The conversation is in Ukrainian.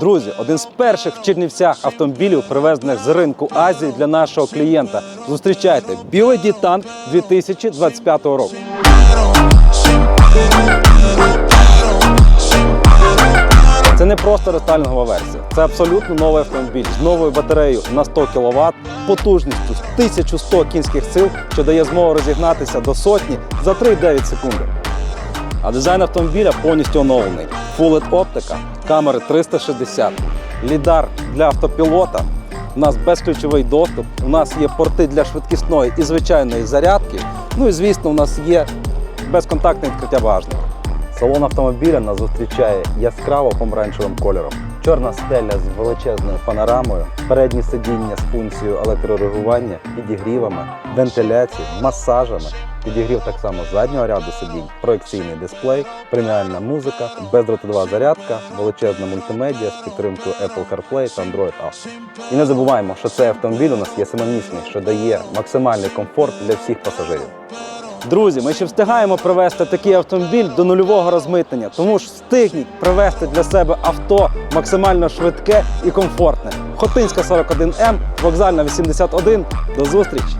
Друзі, один з перших в Чернівцях автомобілів, привезених з ринку Азії для нашого клієнта. Зустрічайте BYD Tank 2025 року. Це не просто рестайлінгова версія, це абсолютно новий автомобіль з новою батареєю на 100 кВт, потужністю 1100 кінських сил, що дає змогу розігнатися до сотні за 3,9 секунди. А дизайн автомобіля повністю оновлений. LED оптика, камери 360, лідар для автопілота. У нас безключовий доступ, у нас є порти для швидкісної і звичайної зарядки. Ну і звісно, у нас є безконтактне відкриття багажника. Салон автомобіля нас зустрічає яскраво помаранчевим кольором. Чорна стеля з величезною панорамою, передні сидіння з функцією електрорегулювання, підігрівами, вентиляцією, масажами. Підігрів так само заднього ряду сидінь, проекційний дисплей, преміальна музика, бездротова зарядка, величезна мультимедіа з підтримкою Apple CarPlay та Android Auto. І не забуваємо, що цей автомобіль у нас є семимісний, що дає максимальний комфорт для всіх пасажирів. Друзі, ми ще встигаємо привезти такий автомобіль до нульового розмитнення, тому ж встигніть привезти для себе авто максимально швидке і комфортне. Хотинська 41М, вокзальна 81. До зустрічі!